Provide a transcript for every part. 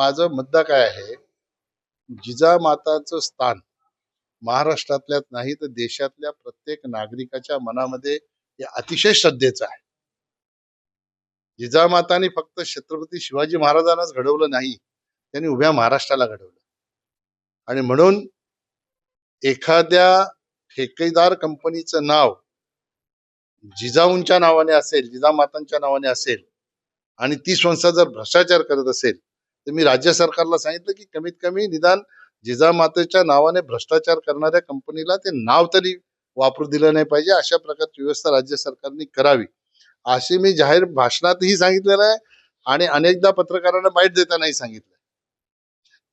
माझं मुद्दा काय आहे? जिजामाताचं स्थान महाराष्ट्रातल्याच नाही तर देशातल्या प्रत्येक नागरिकाच्या मनामध्ये हे अतिशय श्रद्धेचं आहे. जिजामाताने फक्त छत्रपती शिवाजी महाराजांनाच घडवलं नाही त्यांनी उभ्या महाराष्ट्राला घडवलं. आणि म्हणून एखाद्या ठेकेदार कंपनीचं नाव जिजाऊंच्या नावाने असेल जिजामातांच्या नावाने असेल आणि ती संस्था जर भ्रष्टाचार करत असेल तर मी राज्य सरकारला सांगितलं की कमीत कमी निदान जिजामातेच्या नावाने भ्रष्टाचार करणाऱ्या कंपनीला ते नाव तरी वापरू दिलं नाही पाहिजे. अशा प्रकारची व्यवस्था राज्य सरकारने करावी. अशी मी जाहीर भाषणातही सांगितलेलं आहे आणि अनेकदा पत्रकारांना बाईट देतानाही सांगितलं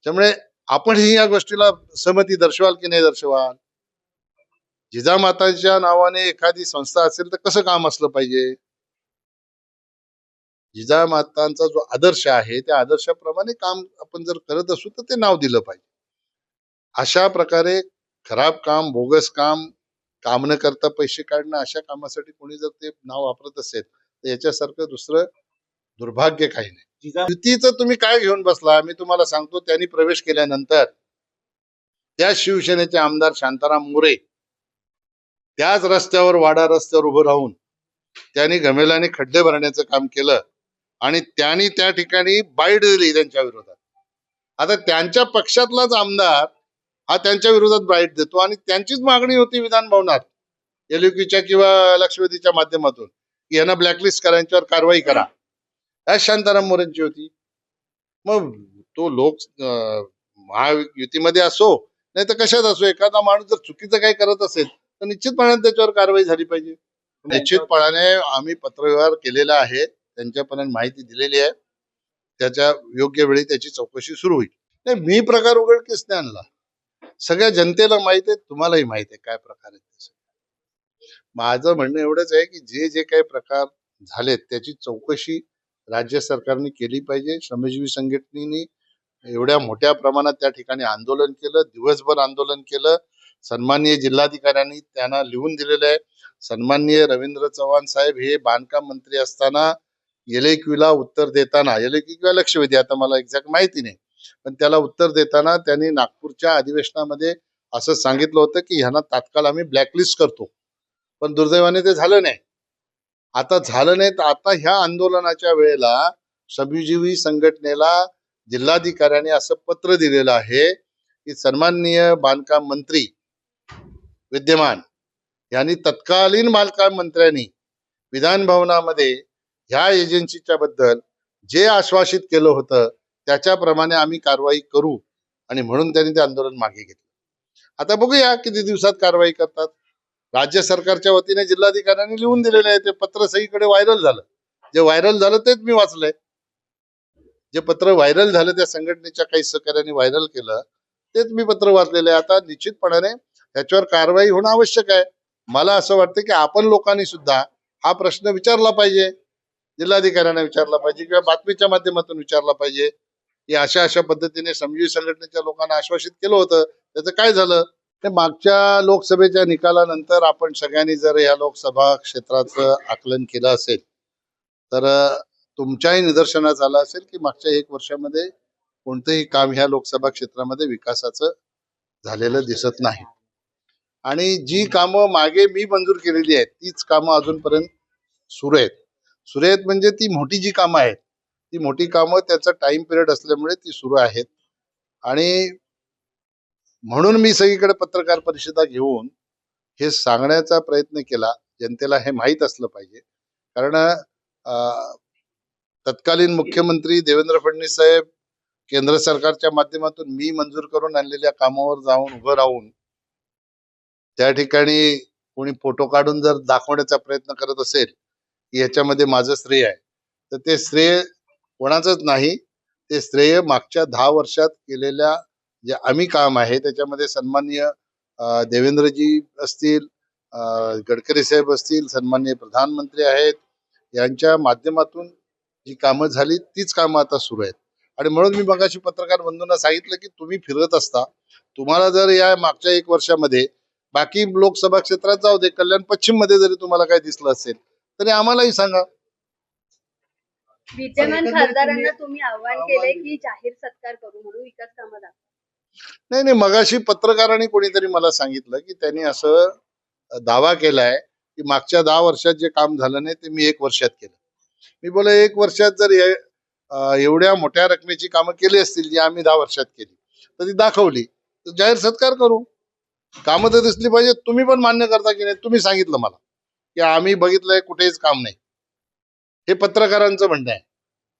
त्यामुळे आपणही या गोष्टीला सहमती दर्शवाल की नाही दर्शवाल? जिजामाताच्या नावाने एखादी संस्था असेल तर कसं काम असलं पाहिजे? जिजामातांचा जो आदर्श आहे त्या आदर्शाप्रमाणे काम आपण जर करत असू तर ते नाव दिलं पाहिजे. अशा प्रकारे खराब काम बोगस काम काम न करता पैसे काढणं अशा कामासाठी कोणी जर ते नाव वापरत असेल तर याच्यासारखं दुसरं दुर्भाग्य काही नाही. युतीचं तुम्ही काय घेऊन बसला? मी तुम्हाला सांगतो त्यांनी प्रवेश केल्यानंतर त्या शिवसेनेचे आमदार शांताराम मोरे त्याच रस्त्यावर वाडा रस्त्यावर उभं राहून त्यांनी गमेलाने खड्डे भरण्याचं काम केलं. आणि त्यांनी त्या ठिकाणी बाईट दिली त्यांच्या विरोधात. आता त्यांच्या पक्षातलाच आमदार हा त्यांच्या विरोधात बाईट देतो आणि त्यांचीच मागणी होती विधान भवनात. एलयुकीच्या किंवा लक्षवेधीच्या माध्यमातून. की यांना ब्लॅकलिस्ट करा यांच्यावर कारवाई करा. या शांताराम मोरेंची होती. मग तो लोक महायुतीमध्ये असो नाही तर कशात असो एखादा माणूस जर चुकीचं काही करत असेल तर निश्चितपणे त्याच्यावर कारवाई झाली पाहिजे. निश्चितपणाने आम्ही पत्रव्यवहार केलेला आहे. त्यांच्यापर्यंत माहिती दिलेली आहे. त्याच्या योग्य वेळी त्याची चौकशी सुरू होईल. नाही मी प्रकार उघडकीस नाही आणला. सगळ्या जनतेला माहिती आहे तुम्हालाही माहिती आहे काय प्रकार आहेत माझं म्हणणं एवढंच आहे की जे जे काही प्रकार झालेत त्याची चौकशी राज्य सरकारने केली पाहिजे. श्रमजीवी संघटनेने एवढ्या मोठ्या प्रमाणात त्या ठिकाणी आंदोलन केलं दिवसभर आंदोलन केलं. सन्माननीय जिल्हाधिकाऱ्यांनी त्यांना लिहून दिलेलं आहे. सन्माननीय रवींद्र चव्हाण साहेब हे बांधकाम मंत्री असताना एलेक्यूला उत्तर देताना एलेक्यू किंवा लक्षवेधी आता मला एक्झॅक्ट माहिती नाही. पण त्याला उत्तर देताना त्यांनी नागपूरच्या अधिवेशनामध्ये असं सांगितलं होतं की ह्यांना तात्काळ आम्ही ब्लॅकलिस्ट करतो. पण दुर्दैवाने ते झालं नाही. आता झालं नाही तर आता ह्या आंदोलनाच्या वेळेला श्रमजीवी संघटनेला जिल्हाधिकाऱ्याने असं पत्र दिलेलं आहे की सन्माननीय बांधकाम मंत्री विद्यमान यांनी तत्कालीन बांधकाम मंत्र्यांनी विधान भवनामध्ये ह्या एजन्सीच्या बद्दल जे आश्वासित केलं होतं त्याच्याप्रमाणे आम्ही कारवाई करू. आणि म्हणून त्यांनी ते आंदोलन मागे घेतलं. आता बघूया किती दिवसात कारवाई करतात. राज्य सरकारच्या वतीने जिल्हाधिकाऱ्यांनी लिहून दिलेले आहे ते पत्र सगळीकडे व्हायरल झालं. जे व्हायरल झालं तेच मी वाचलंय. जे पत्र व्हायरल झालं त्या संघटनेच्या काही सहकार्याने व्हायरल केलं तेच मी पत्र वाचलेलं आहे. आता निश्चितपणाने त्याच्यावर कारवाई होणं आवश्यक आहे. मला असं वाटतं की आपण लोकांनी सुद्धा हा प्रश्न विचारला पाहिजे. जिल्हाधिकाऱ्यांना विचारला पाहिजे किंवा बातमीच्या माध्यमातून विचारला पाहिजे. की अशा अशा पद्धतीने समजूत संघटनेच्या लोकांना आश्वासित केलं होतं. त्याचं काय झालं? ते मागच्या लोकसभेच्या निकालानंतर आपण सगळ्यांनी जर या लोकसभा क्षेत्राचं आकलन केलं असेल तर तुमच्याही निदर्शनास आलं असेल की मागच्या एक वर्षामध्ये कोणतंही काम ह्या लोकसभा क्षेत्रामध्ये विकासाचं झालेलं दिसत नाही. आणि जी कामं मागे मी मंजूर केलेली आहेत तीच कामं अजूनपर्यंत सुरू आहेत. सुरेत म्हणजे ती मोठी जी कामं आहेत ती मोठी कामं त्याचा टाइम पिरियड असल्यामुळे ती सुरू आहेत. आणि म्हणून मी सगळीकडे पत्रकार परिषदा घेऊन हे सांगण्याचा प्रयत्न केला. जनतेला हे माहीत असलं पाहिजे. कारण अं, तत्कालीन मुख्यमंत्री देवेंद्र फडणवीस साहेब केंद्र सरकारच्या माध्यमातून मी मंजूर करून आणलेल्या कामावर जाऊन उभं राहून त्या ठिकाणी कोणी फोटो काढून जर दाखवण्याचा प्रयत्न करत असेल याच्यामध्ये माझं श्रेय आहे. तर ते श्रेय कोणाचंच नाही ते श्रेय मागच्या दहा वर्षात केलेल्या जे आम्ही काम आहे त्याच्यामध्ये सन्माननीय देवेंद्रजी असतील गडकरी साहेब असतील सन्मान्य प्रधानमंत्री आहेत यांच्या माध्यमातून जी कामं झाली तीच कामं आता सुरू आहेत. आणि म्हणून मी मगाशी पत्रकार बंधूंना सांगितलं की तुम्ही फिरत असता तुम्हाला जर या मागच्या एक वर्षामध्ये बाकी लोकसभा क्षेत्रात जाऊ दे कल्याण पश्चिममध्ये जरी तुम्हाला काही दिसलं असेल तरी आम्हालाही सांगा. विद्यमान खासदारांना तुम्ही- आव्हान केलंय दिलं. की जाहीर सत्कार करू म्हणून विकास कामं दाखवा. नाही नाही मगाशी पत्रकारांनी कोणीतरी मला सांगितलं की त्यांनी असं दावा केलाय की मागच्या दहा वर्षात जे काम झालं नाही ते मी एक वर्षात केलं. मी बोला एक वर्षात जर एवढ्या मोठ्या रकमेची कामं केली असतील जी आम्ही दहा वर्षात केली तर ती दाखवली. तर जाहीर सत्कार करू. कामं तर दिसली पाहिजे तुम्ही पण मान्य करता की नाही तुम्ही सांगितलं मला. की आम्ही बघितलंय कुठेच काम नाही. हे पत्रकारांचं म्हणणं आहे.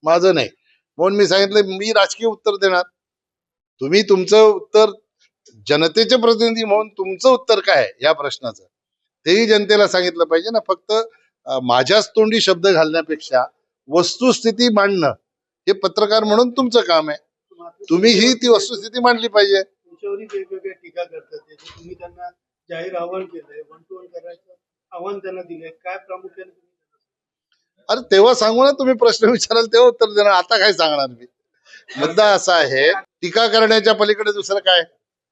माझं नाही. म्हणून मी सांगितलं मी राजकीय उत्तर देणार. तुम्ही तुमचं उत्तर जनतेचे प्रतिनिधी म्हणून तुमचं उत्तर काय या प्रश्नाचं? तेही जनतेला सांगितलं पाहिजे ना. फक्त माझ्याच तोंडी शब्द घालण्यापेक्षा वस्तुस्थिती मांडणं हे पत्रकार म्हणून तुमचं काम आहे. तुम्ही ही ती वस्तुस्थिती मांडली पाहिजे. वेगवेगळ्या टीका करतात. जाहीर आव्हान केलंय. वन टू वन करायचं. आव्हान त्यांना दिले काय प्रामुख्याने अरे तेव्हा सांगू ना तुम्ही प्रश्न विचाराल तेव्हा उत्तर देणार. आता काय सांगणार मी? मुद्दा असा आहे टीका करण्याच्या पलीकडे दुसरं काय?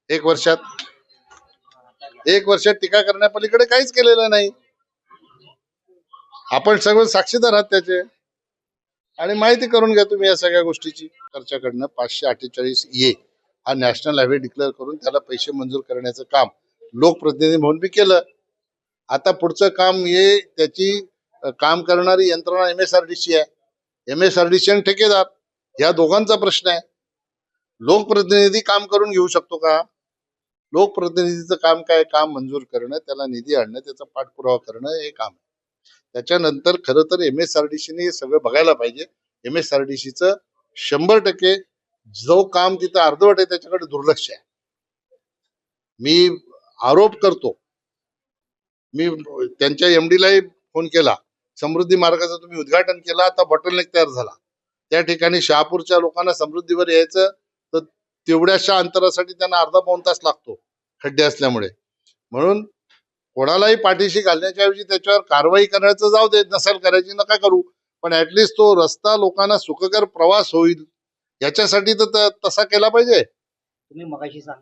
एक वर्षात. एक वर्षात टीका करण्यापलीकडे काहीच केलेलं नाही. आपण सगळं साक्षीदार आहात त्याचे. आणि माहिती करून घ्या तुम्ही या सगळ्या गोष्टीची. खर्चाकडनं पाचशे अठ्ठेचाळीस ए हा नॅशनल हायवे डिक्लेअर करून त्याला पैसे मंजूर करण्याचं काम लोकप्रतिनिधी म्हणून बी केलं. आता पुढचं काम हे त्याची काम करणारी यंत्रणा M S R D C आहे. M S R D C आणि ठेकेदार या दोघांचा प्रश्न आहे. लोकप्रतिनिधी काम करून घेऊ शकतो का? लोकप्रतिनिधीचं काम काय? काम मंजूर करणं त्याला निधी आणणं त्याचा पाठपुरावा करणं हे काम आहे. त्याच्यानंतर खरं तर एम एस आर डी सीने हे सगळं बघायला पाहिजे. एम एस आर डी सीचं शंभर टक्के जो काम तिथं अर्धवट आहे त्याच्याकडे दुर्लक्ष आहे. मी आरोप करतो मी त्यांच्या एमडीलाही फोन केला. समृद्धी मार्गाचं तुम्ही उद्घाटन केलं आता बॉटलनेक तयार झाला. त्या ठिकाणी शहापूरच्या लोकांना समृद्धीवर यायचं तर तेवढ्याशा अंतरासाठी त्यांना अर्धा पाऊण तास लागतो खड्डे असल्यामुळे. म्हणून कोणालाही पाठीशी घालण्याच्या ऐवजी त्याच्यावर कारवाई करण्याचं जाऊ दे नसेल करायची नका करू. पण ऍटलिस्ट तो रस्ता लोकांना सुखकर प्रवास होईल. याच्यासाठी तर तसा केला पाहिजे. तुम्ही मगाशी सांग